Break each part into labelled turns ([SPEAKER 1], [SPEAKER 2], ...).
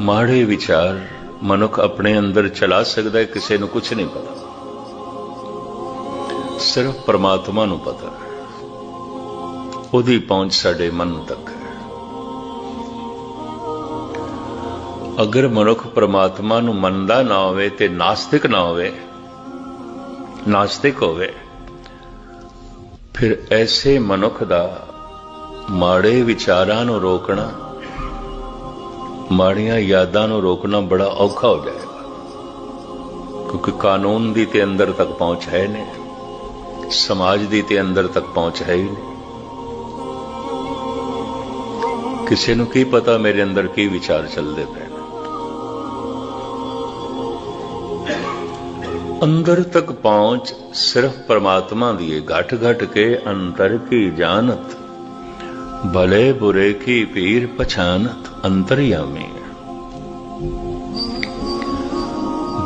[SPEAKER 1] ਮਾੜੇ ਵਿਚਾਰ ਮਨੁੱਖ ਆਪਣੇ ਅੰਦਰ ਚਲਾ ਸਕਦਾ ਹੈ, ਕਿਸੇ ਨੂੰ ਕੁਝ ਨਹੀਂ ਪਤਾ। ਸਿਰਫ ਪਰਮਾਤਮਾ ਨੂੰ ਪਤਾ ਉਹਦੀ ਪਹੁੰਚ ਸਾਡੇ ਮਨ ਤੱਕ ਹੈ। ਅਗਰ ਮਨੁੱਖ ਪਰਮਾਤਮਾ ਨੂੰ ਮੰਨਦਾ ਨਾ ਹੋਵੇ ਤੇ ਨਾਸਤਿਕ ਨਾ ਹੋਵੇ, ਨਾਸਤਿਕ ਹੋਵੇ, ਫਿਰ ਐਸੇ ਮਨੁੱਖ ਦਾ ਮਾੜੇ ਵਿਚਾਰਾਂ ਨੂੰ ਰੋਕਣਾ ਮਾੜੀਆਂ ਯਾਦਾਂ ਨੂੰ ਰੋਕਣਾ ਬੜਾ ਔਖਾ ਹੋ ਜਾਏਗਾ ਕਿਉਂਕਿ ਕਾਨੂੰਨ ਦੀ ਤੇ ਅੰਦਰ ਤੱਕ ਪਹੁੰਚ ਹੈ ਨਹੀਂ। ਸਮਾਜ ਦੀ ਤੇ ਅੰਦਰ ਤੱਕ ਪਹੁੰਚ ਹੈ ਹੀ ਨਹੀਂ। ਕਿਸੇ ਨੂੰ ਕੀ ਪਤਾ ਮੇਰੇ ਅੰਦਰ ਕੀ ਵਿਚਾਰ ਚੱਲਦੇ ਪਏ ਨੇ। ਅੰਦਰ ਤੱਕ ਪਹੁੰਚ ਸਿਰਫ ਪਰਮਾਤਮਾ ਦੀ ਹੈ ਘਟ ਘਟ ਕੇ ਅੰਤਰ ਕੀ ਜਾਣਤ, ਭਲੇ ਬੁਰੇ ਕੀ ਪੀਰ ਪਛਾਨਤ। ਅੰਤਰਯਾਮੀ।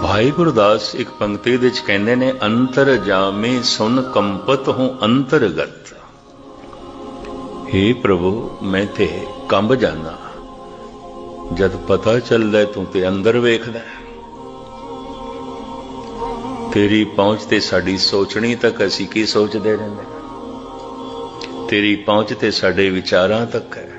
[SPEAKER 1] ਭਾਈ ਗੁਰਦਾਸ ਇੱਕ ਪੰਕਤੀ ਵਿੱਚ ਕਹਿੰਦੇ ਨੇ ਅੰਤਰ ਜਾਮੇ ਸੁਨ ਕੰਪਤ ਹੂੰ ਅੰਤਰਗਤ। हे ਪ੍ਰਭੂ, ਮੈਂ ਤੇ ਕੰਬ ਜਾਂਦਾ। ਜਦ ਪਤਾ ਚੱਲਦਾ ਤੂੰ ਤੇ ਅੰਦਰ ਵੇਖਦਾ ਤੇਰੀ ਪਹੁੰਚ ਤੇ ਸਾਡੀ ਸੋਚਣੀ ਤੱਕ ਅਸੀਂ ਕੀ ਸੋਚਦੇ ਰਹਿੰਦੇ ਤੇਰੀ ਪਹੁੰਚ ਤੇ ਸਾਡੇ ਵਿਚਾਰਾਂ ਤੱਕ ਹੈ।